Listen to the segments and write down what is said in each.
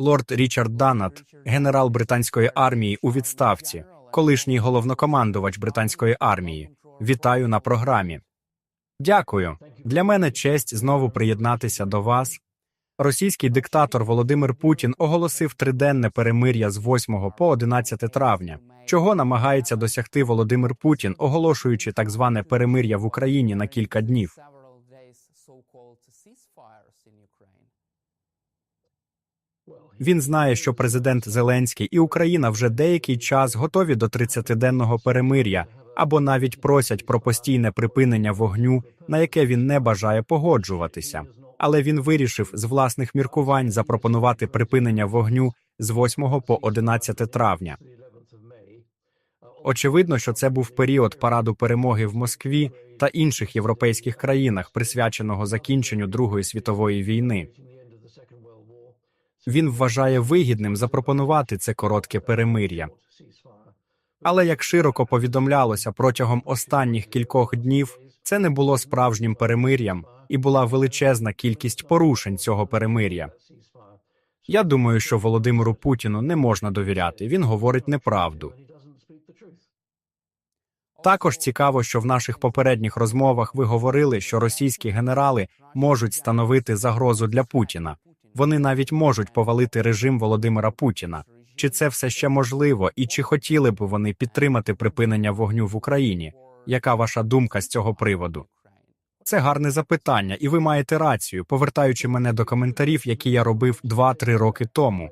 Лорд Річард Данат, генерал британської армії у відставці, колишній головнокомандувач британської армії. Вітаю на програмі. Дякую. Для мене честь знову приєднатися до вас. Російський диктатор Володимир Путін оголосив триденне перемир'я з 8 по 11 травня, чого намагається досягти Володимир Путін, оголошуючи так зване перемир'я в Україні на кілька днів. Він знає, що президент Зеленський і Україна вже деякий час готові до 30-денного перемир'я або навіть просять про постійне припинення вогню, на яке він не бажає погоджуватися. Але він вирішив з власних міркувань запропонувати припинення вогню з 8 по 11 травня. Очевидно, що це був період параду перемоги в Москві та інших європейських країнах, присвяченого закінченню Другої світової війни. Він вважає вигідним запропонувати це коротке перемир'я. Але як широко повідомлялося протягом останніх кількох днів, це не було справжнім перемир'ям і була величезна кількість порушень цього перемир'я. Я думаю, що Володимиру Путіну не можна довіряти. Він говорить неправду. Також цікаво, що в наших попередніх розмовах ви говорили, що російські генерали можуть становити загрозу для Путіна. Вони навіть можуть повалити режим Володимира Путіна. Чи це все ще можливо, і чи хотіли б вони підтримати припинення вогню в Україні? Яка ваша думка з цього приводу? Це гарне запитання, і ви маєте рацію, повертаючи мене до коментарів, які я робив 2-3 роки тому.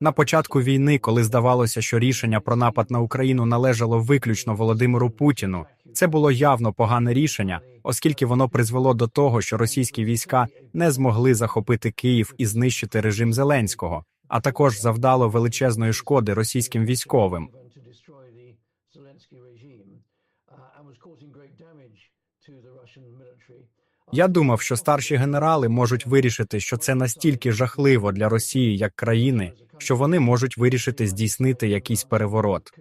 На початку війни, коли здавалося, що рішення про напад на Україну належало виключно Володимиру Путіну, це було явно погане рішення, оскільки воно призвело до того, що російські війська не змогли захопити Київ і знищити режим Зеленського, а також завдало величезної шкоди російським військовим. Я думав, що старші генерали можуть вирішити, що це настільки жахливо для Росії як країни, що вони можуть вирішити здійснити якийсь переворот.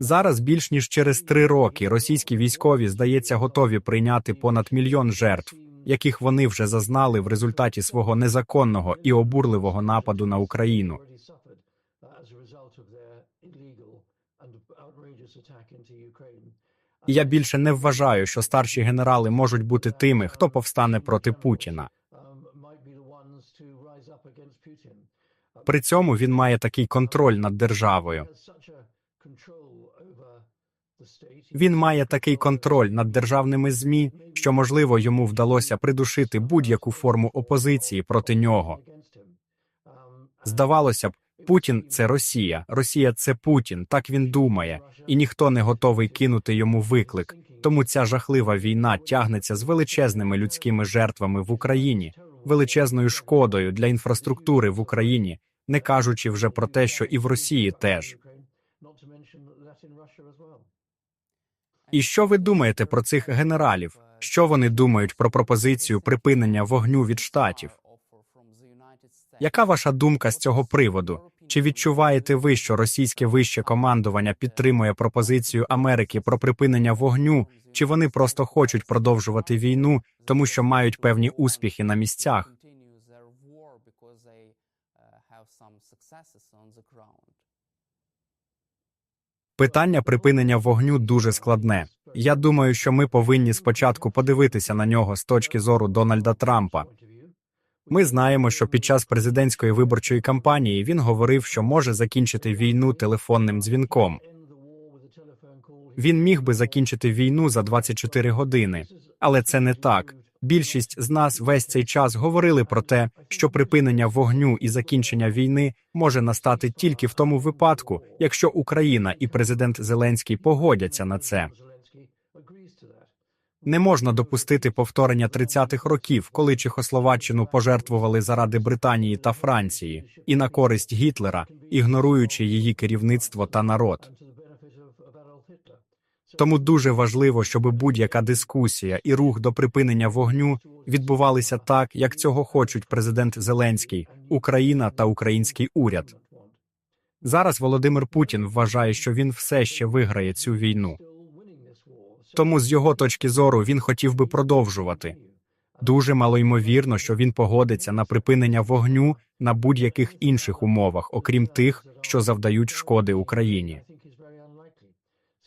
Зараз більш ніж через три роки російські військові, здається, готові прийняти понад мільйон жертв, яких вони вже зазнали в результаті свого незаконного і обурливого нападу на Україну. Я більше не вважаю, що старші генерали можуть бути тими, хто повстане проти Путіна. При цьому він має такий контроль над державою. Він має такий контроль над державними змі, що можливо йому вдалося придушити будь-яку форму опозиції проти нього. Здавалося б, Путін це Росія, Росія це Путін. Так він думає, і ніхто не готовий кинути йому виклик. Тому ця жахлива війна тягнеться з величезними людськими жертвами в Україні, величезною шкодою для інфраструктури в Україні, не кажучи вже про те, що і в Росії теж. І що ви думаєте про цих генералів? Що вони думають про пропозицію припинення вогню від штатів? Яка ваша думка з цього приводу? Чи відчуваєте ви, що російське вище командування підтримує пропозицію Америки про припинення вогню, чи вони просто хочуть продовжувати війну, тому що мають певні успіхи на місцях? Питання припинення вогню дуже складне. Я думаю, що ми повинні спочатку подивитися на нього з точки зору Дональда Трампа. Ми знаємо, що під час президентської виборчої кампанії він говорив, що може закінчити війну телефонним дзвінком. Він міг би закінчити війну за 24 години, але це не так. Більшість з нас весь цей час говорили про те, що припинення вогню і закінчення війни може настати тільки в тому випадку, якщо Україна і президент Зеленський погодяться на це. Не можна допустити повторення 30-х років, коли Чехословаччину пожертвували заради Британії та Франції і на користь Гітлера, ігноруючи її керівництво та народ. Тому дуже важливо, щоб будь-яка дискусія і рух до припинення вогню відбувалися так, як цього хочуть президент Зеленський, Україна та український уряд. Зараз Володимир Путін вважає, що він все ще виграє цю війну. Тому з його точки зору він хотів би продовжувати. Дуже малоймовірно, що він погодиться на припинення вогню на будь-яких інших умовах, окрім тих, що завдають шкоди Україні.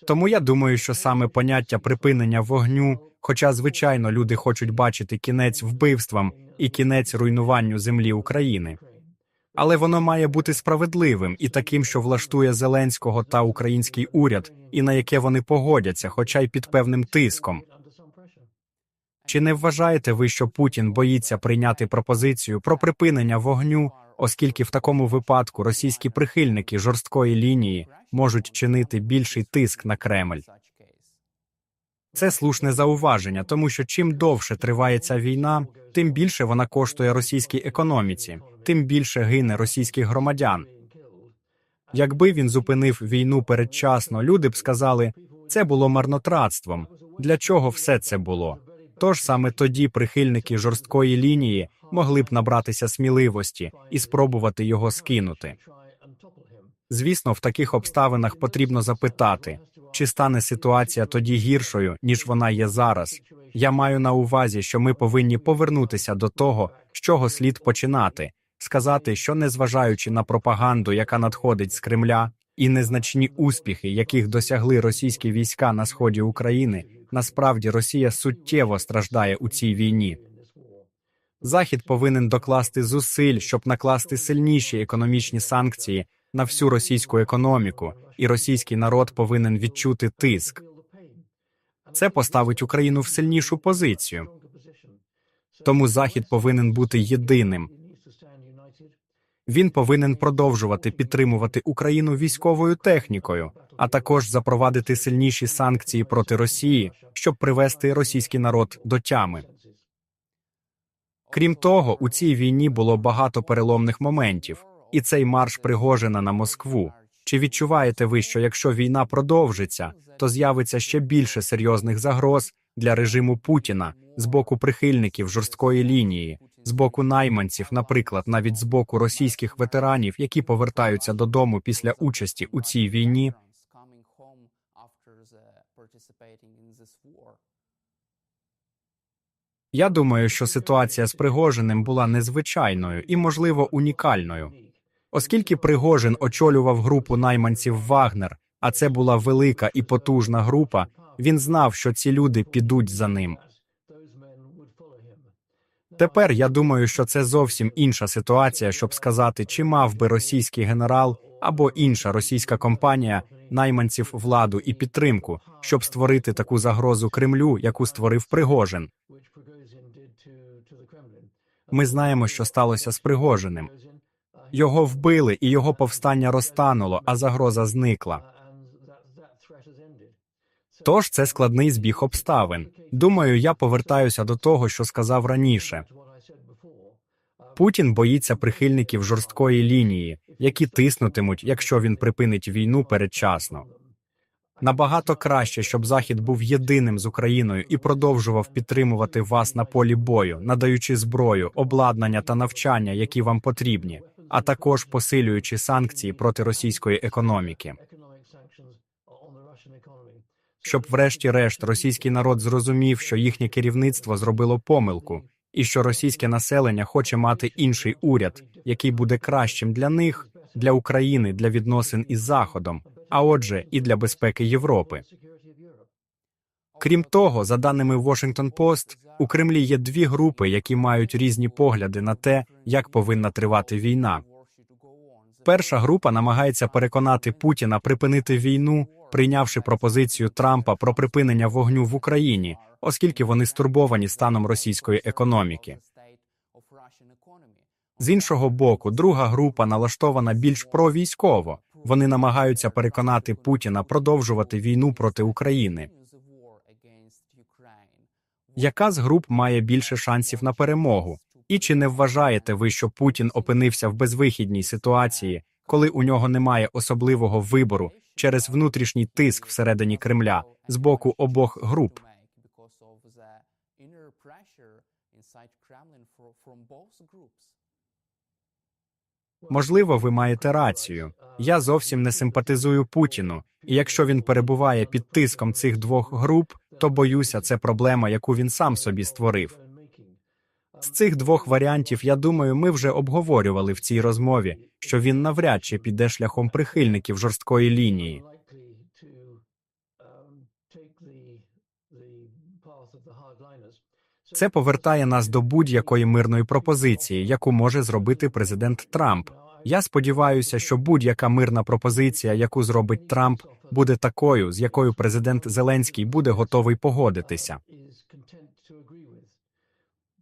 Тому я думаю, що саме поняття припинення вогню, хоча звичайно люди хочуть бачити кінець вбивствам і кінець руйнуванню землі України, але воно має бути справедливим і таким, що влаштує Зеленського та український уряд, і на яке вони погодяться, хоча й під певним тиском. Чи не вважаєте ви, що Путін боїться прийняти пропозицію про припинення вогню, оскільки в такому випадку російські прихильники жорсткої лінії можуть чинити більший тиск на Кремль? Це слушне зауваження, тому що чим довше триває ця війна, тим більше вона коштує російській економіці, тим більше гине російських громадян. Якби він зупинив війну передчасно, люди б сказали, це було марнотратством. Для чого все це було? Тож саме тоді прихильники жорсткої лінії могли б набратися сміливості і спробувати його скинути. Звісно, в таких обставинах потрібно запитати, чи стане ситуація тоді гіршою, ніж вона є зараз. Я маю на увазі, що ми повинні повернутися до того, з чого слід починати, сказати, що незважаючи на пропаганду, яка надходить з Кремля, і незначні успіхи, яких досягли російські війська на сході України, насправді Росія суттєво страждає у цій війні. Захід повинен докласти зусиль, щоб накласти сильніші економічні санкції на всю російську економіку, і російський народ повинен відчути тиск. Це поставить Україну в сильнішу позицію. Тому Захід повинен бути єдиним. Він повинен продовжувати підтримувати Україну військовою технікою, а також запровадити сильніші санкції проти Росії, щоб привести російський народ до тями. Крім того, у цій війні було багато переломних моментів, і цей марш Пригожина на Москву. Чи відчуваєте ви, що якщо війна продовжиться, то з'явиться ще більше серйозних загроз для режиму Путіна з боку прихильників жорсткої лінії, з боку найманців, наприклад, навіть з боку російських ветеранів, які повертаються додому після участі у цій війні? Я думаю, що ситуація з Пригожиним була незвичайною і, можливо, унікальною. Оскільки Пригожин очолював групу найманців Вагнер, а це була велика і потужна група, він знав, що ці люди підуть за ним. Тепер я думаю, що це зовсім інша ситуація, щоб сказати, чи мав би російський генерал або інша російська компанія найманців владу і підтримку, щоб створити таку загрозу Кремлю, яку створив Пригожин. Ми знаємо, що сталося з Пригожиним. Його вбили, і його повстання розтануло, а загроза зникла. Тож це складний збіг обставин. Думаю, я повертаюся до того, що сказав раніше. Путін боїться прихильників жорсткої лінії, які тиснутимуть, якщо він припинить війну передчасно. Набагато краще, щоб Захід був єдиним з Україною і продовжував підтримувати вас на полі бою, надаючи зброю, обладнання та навчання, які вам потрібні, а також посилюючи санкції проти російської економіки. Щоб, врешті-решт, російський народ зрозумів, що їхнє керівництво зробило помилку, і що російське населення хоче мати інший уряд, який буде кращим для них, для України, для відносин із Заходом, а отже, і для безпеки Європи. Крім того, за даними Washington Post, у Кремлі є дві групи, які мають різні погляди на те, як повинна тривати війна. Перша група намагається переконати Путіна припинити війну, прийнявши пропозицію Трампа про припинення вогню в Україні, оскільки вони стурбовані станом російської економіки. З іншого боку, друга група налаштована більш провійськово. Вони намагаються переконати Путіна продовжувати війну проти України. Яка з груп має більше шансів на перемогу? І чи не вважаєте ви, що Путін опинився в безвихідній ситуації, коли у нього немає особливого вибору через внутрішній тиск всередині Кремля з боку обох груп? Можливо, ви маєте рацію. Я зовсім не симпатизую Путіну, і якщо він перебуває під тиском цих двох груп, то боюся, це проблема, яку він сам собі створив. З цих двох варіантів, я думаю, ми вже обговорювали в цій розмові, що він навряд чи піде шляхом прихильників жорсткої лінії. Це повертає нас до будь-якої мирної пропозиції, яку може зробити президент Трамп. Я сподіваюся, що будь-яка мирна пропозиція, яку зробить Трамп, буде такою, з якою президент Зеленський буде готовий погодитися.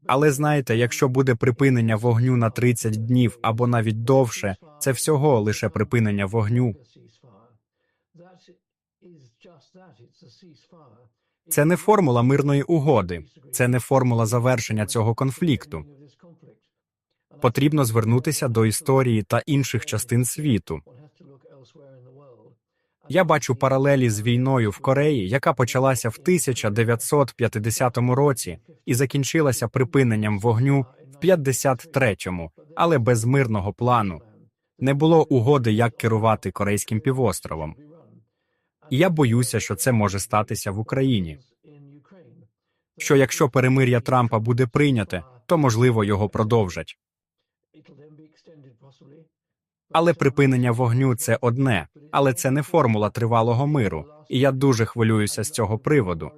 Але знаєте, якщо буде припинення вогню на 30 днів або навіть довше, це всього лише припинення вогню. Це не формула мирної угоди, це не формула завершення цього конфлікту. Потрібно звернутися до історії та інших частин світу. Я бачу паралелі з війною в Кореї, яка почалася в 1950 році і закінчилася припиненням вогню в 53-му, але без мирного плану. Не було угоди, як керувати Корейським півостровом. І я боюся, що це може статися в Україні. Що якщо перемир'я Трампа буде прийняте, то можливо його продовжать. Але припинення вогню це одне, але це не формула тривалого миру, і я дуже хвилююся з цього приводу.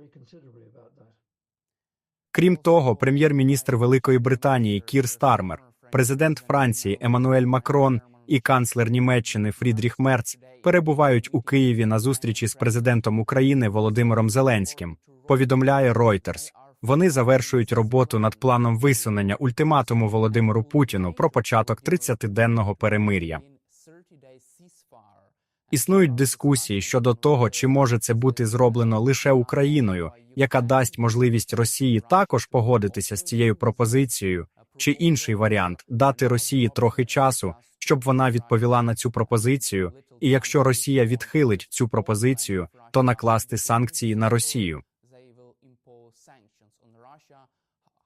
Крім того, прем'єр-міністр Великої Британії Кір Стармер, президент Франції Еммануель Макрон і канцлер Німеччини Фрідріх Мерц перебувають у Києві на зустрічі з президентом України Володимиром Зеленським. Повідомляє Reuters. Вони завершують роботу над планом висунення ультиматуму Володимиру Путіну про початок 30-денного перемир'я. Існують дискусії щодо того, чи може це бути зроблено лише Україною, яка дасть можливість Росії також погодитися з цією пропозицією, чи інший варіант дати Росії трохи часу, щоб вона відповіла на цю пропозицію, і якщо Росія відхилить цю пропозицію, то накласти санкції на Росію.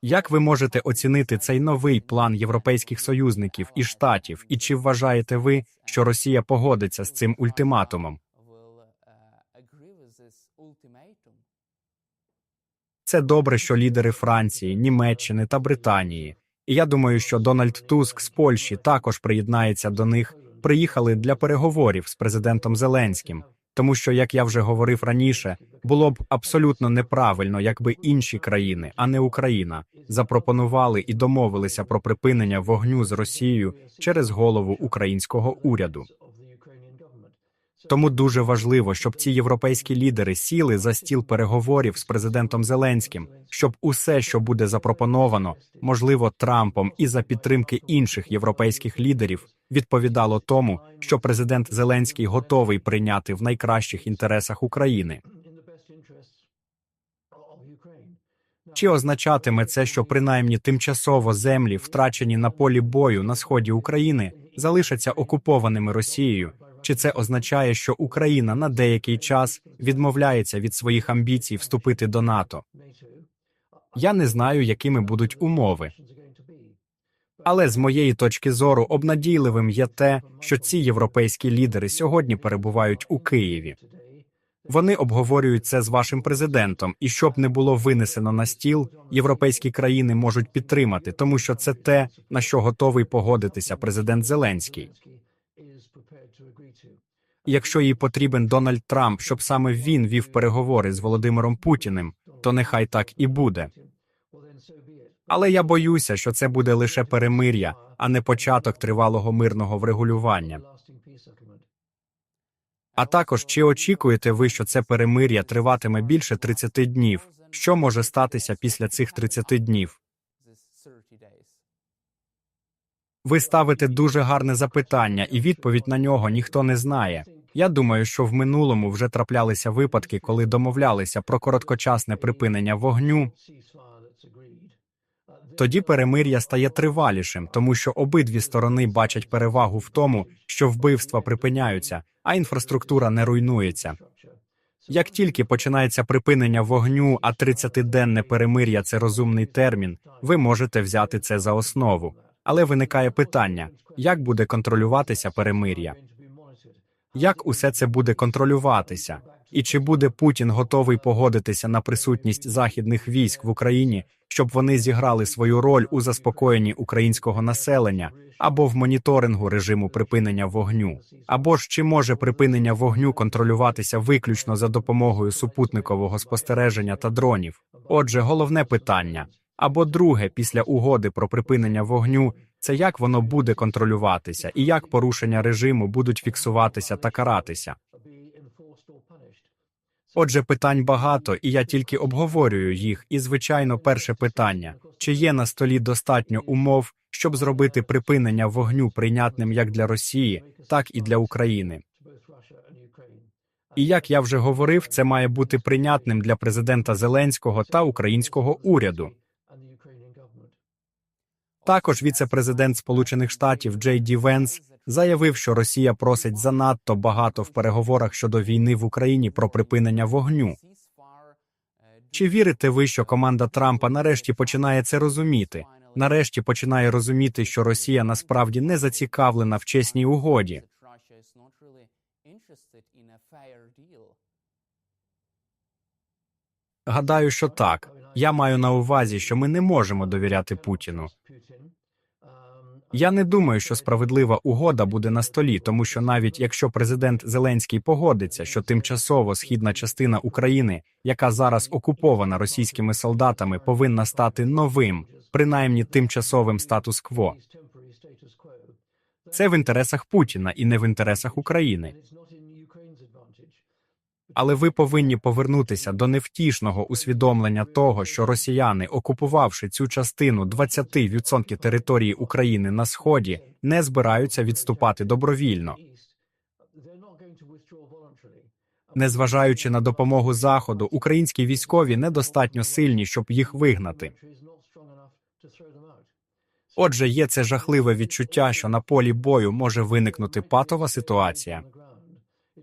Як ви можете оцінити цей новий план європейських союзників і штатів, і чи вважаєте ви, що Росія погодиться з цим ультиматумом? Це добре, що лідери Франції, Німеччини та Британії. І я думаю, що Дональд Туск з Польщі також приєднається до них. Приїхали для переговорів з президентом Зеленським, тому що, як я вже говорив раніше, було б абсолютно неправильно, якби інші країни, а не Україна, запропонували і домовилися про припинення вогню з Росією через голову українського уряду. Тому дуже важливо, щоб ці європейські лідери сіли за стіл переговорів з президентом Зеленським, щоб усе, що буде запропоновано, можливо, Трампом і за підтримки інших європейських лідерів, відповідало тому, що президент Зеленський готовий прийняти в найкращих інтересах України. Чи означатиме це, що принаймні тимчасово землі, втрачені на полі бою на сході України, залишаться окупованими Росією? Чи це означає, що Україна на деякий час відмовляється від своїх амбіцій вступити до НАТО? Я не знаю, якими будуть умови. Але з моєї точки зору обнадійливим є те, що ці європейські лідери сьогодні перебувають у Києві. Вони обговорюють це з вашим президентом, і щоб не було винесено на стіл, європейські країни можуть підтримати, тому що це те, на що готовий погодитися президент Зеленський. Якщо їй потрібен Дональд Трамп, щоб саме він вів переговори з Володимиром Путіним, то нехай так і буде. Але я боюся, що це буде лише перемир'я, а не початок тривалого мирного врегулювання. А також чи очікуєте ви, що це перемир'я триватиме більше 30 днів? Що може статися після цих 30 днів? Ви ставите дуже гарне запитання, і відповідь на нього ніхто не знає. Я думаю, що в минулому вже траплялися випадки, коли домовлялися про короткочасне припинення вогню. Тоді перемир'я стає тривалішим, тому що обидві сторони бачать перевагу в тому, що вбивства припиняються, а інфраструктура не руйнується. Як тільки починається припинення вогню, а 30-денне перемир'я це розумний термін, ви можете взяти це за основу. Але виникає питання: як буде контролюватися перемир'я? Як усе це буде контролюватися? І чи буде Путін готовий погодитися на присутність західних військ в Україні, щоб вони зіграли свою роль у заспокоєнні українського населення або в моніторингу режиму припинення вогню? Або ж чи може припинення вогню контролюватися виключно за допомогою супутникового спостереження та дронів? Отже, головне питання. Або друге, після угоди про припинення вогню, це як воно буде контролюватися і як порушення режиму будуть фіксуватися та каратися. Отже, питань багато, і я тільки обговорюю їх. І, звичайно, перше питання: чи є на столі достатньо умов, щоб зробити припинення вогню прийнятним як для Росії, так і для України? І як я вже говорив, це має бути прийнятним для президента Зеленського та українського уряду. Також віце-президент Сполучених Штатів Джей Ді Венс заявив, що Росія просить занадто багато в переговорах щодо війни в Україні про припинення вогню. Чи вірите ви, що команда Трампа нарешті починає це розуміти? Нарешті починає розуміти, що Росія насправді не зацікавлена в чесній угоді. Гадаю, що так. Я маю на увазі, що ми не можемо довіряти Путіну. Я не думаю, що справедлива угода буде на столі, тому що навіть якщо президент Зеленський погодиться, що тимчасово східна частина України, яка зараз окупована російськими солдатами, повинна стати новим, принаймні тимчасовим статус-кво. Це в інтересах Путіна і не в інтересах України. Але ви повинні повернутися до невтішного усвідомлення того, що росіяни, окупувавши цю частину 20% території України на сході, не збираються відступати добровільно. Незважаючи на допомогу заходу, українські військові недостатньо сильні, щоб їх вигнати. Отже, є це жахливе відчуття, що на полі бою може виникнути патова ситуація.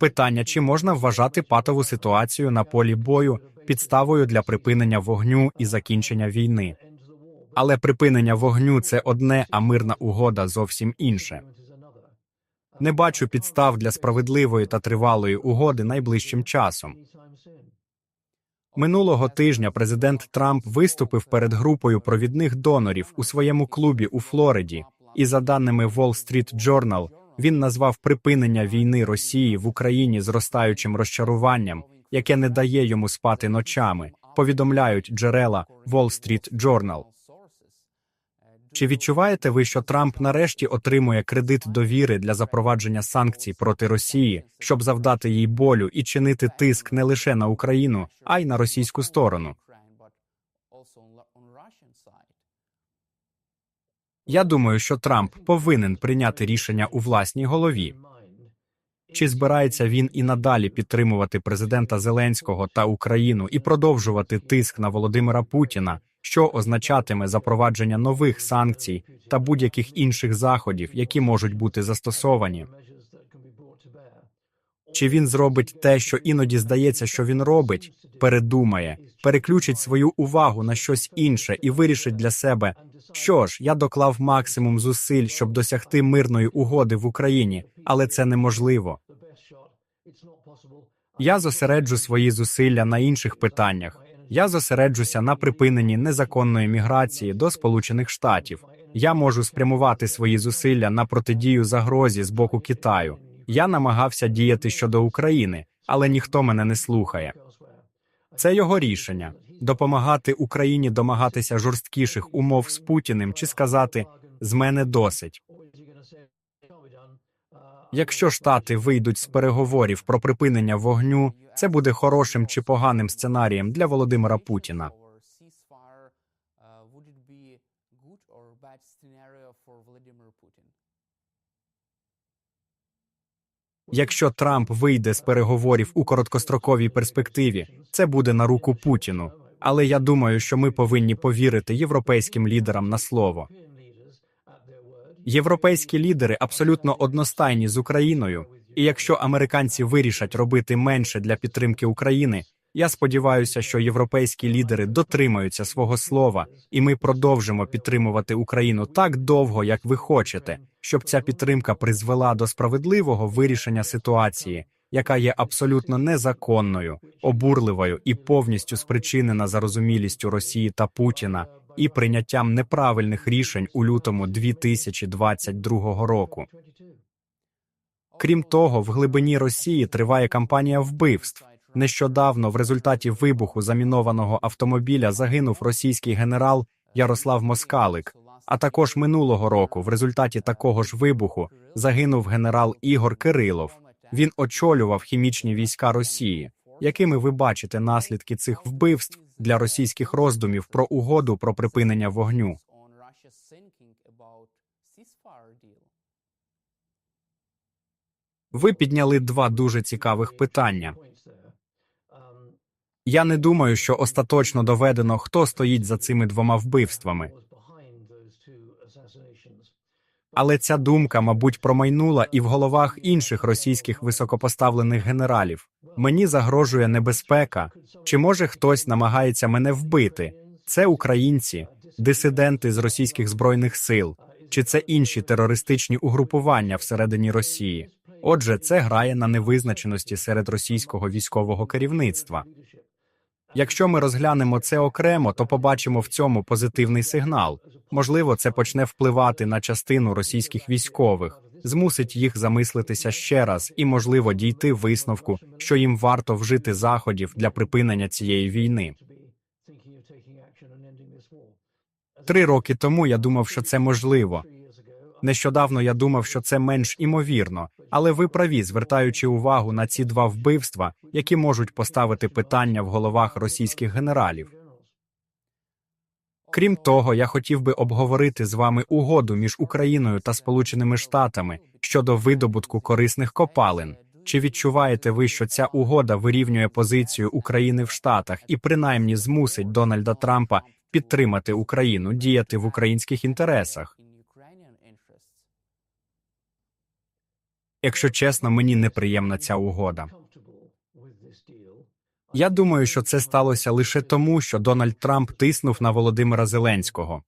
Питання, чи можна вважати патову ситуацію на полі бою підставою для припинення вогню і закінчення війни. Але припинення вогню це одне, а мирна угода зовсім інше. Не бачу підстав для справедливої та тривалої угоди найближчим часом. Минулого тижня президент Трамп виступив перед групою провідних донорів у своєму клубі у Флориді, і за даними Wall Street Journal, він назвав припинення війни Росії в Україні зростаючим розчаруванням, яке не дає йому спати ночами. Повідомляють джерела Wall Street Journal. Чи відчуваєте ви, що Трамп нарешті отримує кредит довіри для запровадження санкцій проти Росії, щоб завдати їй болю і чинити тиск не лише на Україну, а й на російську сторону? Я думаю, що Трамп повинен прийняти рішення у власній голові. Чи збирається він і надалі підтримувати президента Зеленського та Україну і продовжувати тиск на Володимира Путіна, що означатиме запровадження нових санкцій та будь-яких інших заходів, які можуть бути застосовані? Чи він зробить те, що іноді здається, що він робить, передумає, переключить свою увагу на щось інше і вирішить для себе, що ж, я доклав максимум зусиль, щоб досягти мирної угоди в Україні, але це неможливо. Я зосереджу свої зусилля на інших питаннях. Я зосереджуся на припиненні незаконної міграції до Сполучених Штатів. Я можу спрямувати свої зусилля на протидію загрозі з боку Китаю. Я намагався діяти щодо України, але ніхто мене не слухає. Це його рішення допомагати Україні домагатися жорсткіших умов з Путіним чи сказати з мене досить. Якщо штати вийдуть з переговорів про припинення вогню, це буде хорошим чи поганим сценарієм для Володимира Путіна. Якщо Трамп вийде з переговорів у короткостроковій перспективі, це буде на руку Путіну. Але я думаю, що ми повинні повірити європейським лідерам на слово. Європейські лідери абсолютно одностайні з Україною, і якщо американці вирішать робити менше для підтримки України, я сподіваюся, що європейські лідери дотримаються свого слова, і ми продовжимо підтримувати Україну так довго, як ви хочете, щоб ця підтримка призвела до справедливого вирішення ситуації, яка є абсолютно незаконною, обурливою і повністю спричинена зарозумілістю Росії та Путіна і прийняттям неправильних рішень у лютому 2022 року. Крім того, в глибині Росії триває кампанія вбивств. Нещодавно в результаті вибуху замінованого автомобіля загинув російський генерал Ярослав Москалик. А також минулого року, в результаті такого ж вибуху, загинув генерал Ігор Кирилов. Він очолював хімічні війська Росії. Якими ви бачите наслідки цих вбивств для російських роздумів про угоду про припинення вогню? Ви підняли два дуже цікавих питання. Я не думаю, що остаточно доведено, хто стоїть за цими двома вбивствами. Але ця думка, мабуть, промайнула і в головах інших російських високопоставлених генералів. Мені загрожує небезпека. Чи може хтось намагається мене вбити? Це українці, дисиденти з російських збройних сил, чи це інші терористичні угрупування всередині Росії? Отже, це грає на невизначеності серед російського військового керівництва. Якщо ми розглянемо це окремо, то побачимо в цьому позитивний сигнал. Можливо, це почне впливати на частину російських військових, змусить їх замислитися ще раз і, можливо, дійти висновку, що їм варто вжити заходів для припинення цієї війни. Три роки тому я думав, що це можливо. Нещодавно я думав, що це менш імовірно, але ви праві, звертаючи увагу на ці два вбивства, які можуть поставити питання в головах російських генералів. Крім того, я хотів би обговорити з вами угоду між Україною та Сполученими Штатами щодо видобутку корисних копалин. Чи відчуваєте ви, що ця угода вирівнює позицію України в Штатах і принаймні змусить Дональда Трампа підтримати Україну, діяти в українських інтересах? Якщо чесно, мені неприємна ця угода. Я думаю, що це сталося лише тому, що Дональд Трамп тиснув на Володимира Зеленського.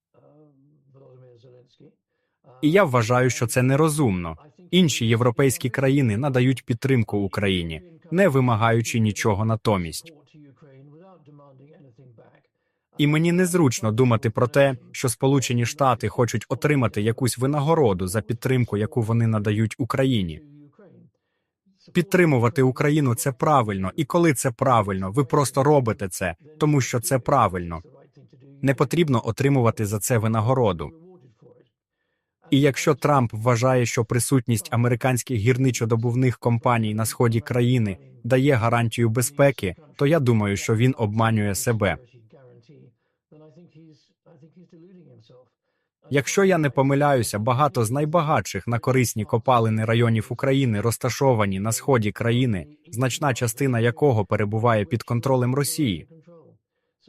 І я вважаю, що це нерозумно. Інші європейські країни надають підтримку Україні, не вимагаючи нічого натомість. І мені незручно думати про те, що Сполучені Штати хочуть отримати якусь винагороду за підтримку, яку вони надають Україні. Підтримувати Україну це правильно, і коли це правильно, ви просто робите це, тому що це правильно. Не потрібно отримувати за це винагороду. І якщо Трамп вважає, що присутність американських гірничодобувних компаній на сході країни дає гарантію безпеки, то я думаю, що він обманює себе. Якщо я не помиляюся, багато з найбагатших на корисні копалини районів України розташовані на сході країни, значна частина якого перебуває під контролем Росії.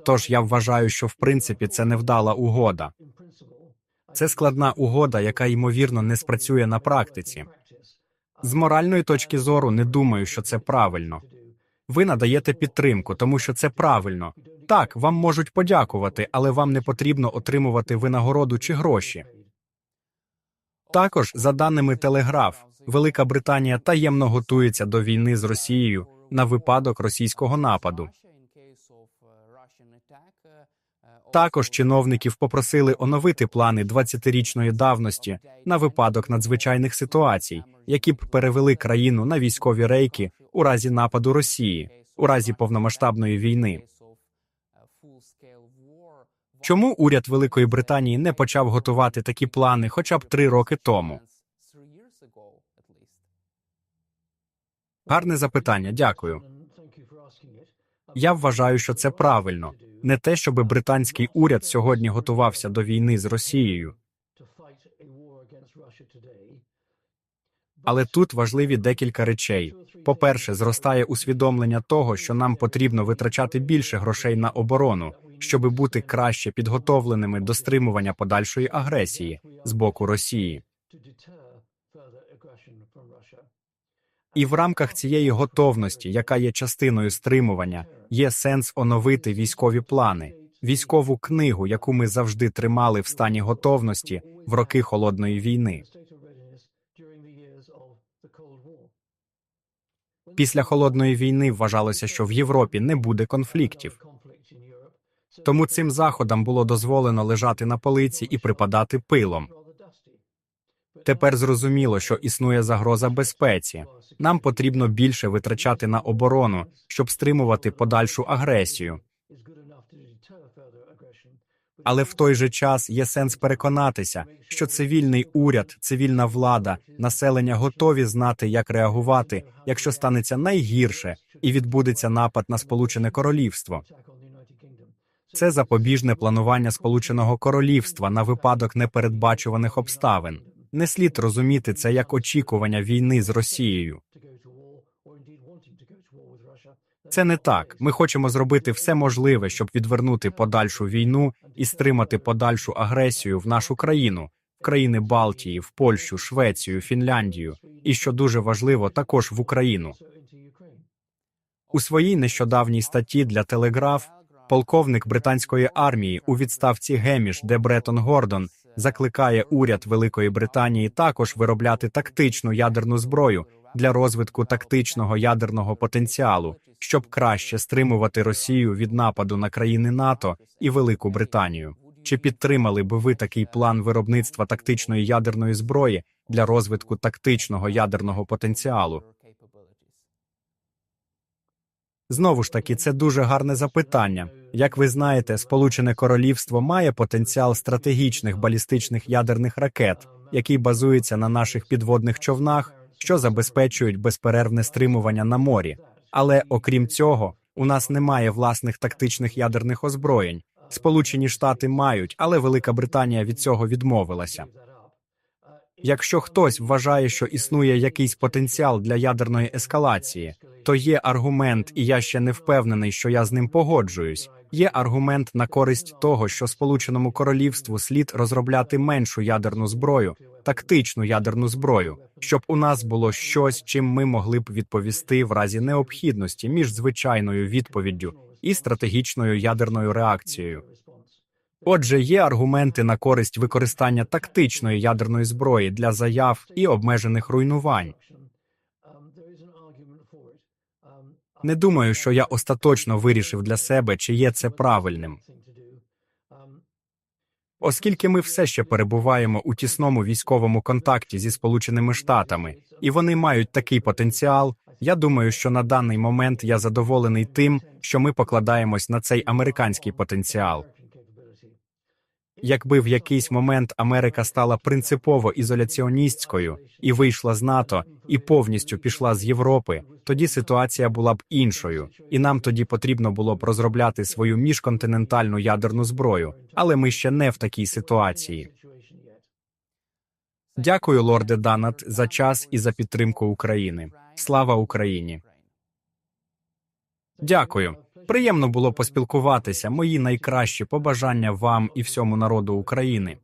Тож я вважаю, що в принципі це невдала угода. Це складна угода, яка ймовірно не спрацює на практиці. З моральної точки зору не думаю, що це правильно. Ви надаєте підтримку, тому що це правильно. Так, вам можуть подякувати, але вам не потрібно отримувати винагороду чи гроші. Також, за даними Телеграф, Велика Британія таємно готується до війни з Росією на випадок російського нападу. Також чиновників попросили оновити плани 20-річної давності на випадок надзвичайних ситуацій, які б перевели країну на військові рейки у разі нападу Росії, у разі повномасштабної війни. Чому уряд Великої Британії не почав готувати такі плани хоча б три роки тому? Гарне запитання. Дякую. Я вважаю, що це правильно. Не те, щоб британський уряд сьогодні готувався до війни з Росією. Але тут важливі декілька речей. По-перше, зростає усвідомлення того, що нам потрібно витрачати більше грошей на оборону, щоби бути краще підготовленими до стримування подальшої агресії з боку Росії. І в рамках цієї готовності, яка є частиною стримування, є сенс оновити військові плани, військову книгу, яку ми завжди тримали в стані готовності в роки холодної війни. Після холодної війни вважалося, що в Європі не буде конфліктів. Тому цим заходам було дозволено лежати на полиці і припадати пилом. Тепер зрозуміло, що існує загроза безпеці. Нам потрібно більше витрачати на оборону, щоб стримувати подальшу агресію. Але в той же час є сенс переконатися, що цивільний уряд, цивільна влада, населення готові знати, як реагувати, якщо станеться найгірше і відбудеться напад на Сполучене Королівство. Це запобіжне планування Сполученого Королівства на випадок непередбачуваних обставин. Не слід розуміти це як очікування війни з Росією. Це не так. Ми хочемо зробити все можливе, щоб відвернути подальшу війну і стримати подальшу агресію в нашу країну, в країни Балтії, в Польщу, Швецію, Фінляндію, і що дуже важливо, також в Україну. У своїй нещодавній статті для Телеграф полковник британської армії у відставці Геміш, де Бретон Гордон закликає уряд Великої Британії також виробляти тактичну ядерну зброю для розвитку тактичного ядерного потенціалу, щоб краще стримувати Росію від нападу на країни НАТО і Велику Британію. Чи підтримали би ви такий план виробництва тактичної ядерної зброї для розвитку тактичного ядерного потенціалу? Знову ж таки, це дуже гарне запитання. Як ви знаєте, Сполучене Королівство має потенціал стратегічних балістичних ядерних ракет, який базується на наших підводних човнах, що забезпечують безперервне стримування на морі. Але окрім цього, у нас немає власних тактичних ядерних озброєнь. Сполучені Штати мають, але Велика Британія від цього відмовилася. Якщо хтось вважає, що існує якийсь потенціал для ядерної ескалації, то є аргумент, і я ще не впевнений, що я з ним погоджуюсь. Є аргумент на користь того, що Сполученому Королівству слід розробляти меншу ядерну зброю, тактичну ядерну зброю, щоб у нас було щось, чим ми могли б відповісти в разі необхідності між звичайною відповіддю і стратегічною ядерною реакцією. Отже, є аргументи на користь використання тактичної ядерної зброї для заяв і обмежених руйнувань. Не думаю, що я остаточно вирішив для себе, чи є це правильним. Оскільки ми все ще перебуваємо у тісному військовому контакті зі Сполученими Штатами, і вони мають такий потенціал, я думаю, що на даний момент я задоволений тим, що ми покладаємось на цей американський потенціал. Якби в якийсь момент Америка стала принципово ізоляціоністською і вийшла з НАТО і повністю пішла з Європи, тоді ситуація була б іншою, і нам тоді потрібно було б розробляти свою міжконтинентальну ядерну зброю. Але ми ще не в такій ситуації. Дякую, лорде Данат, за час і за підтримку України. Слава Україні. Дякую. Приємно було поспілкуватися. Мої найкращі побажання вам і всьому народу України.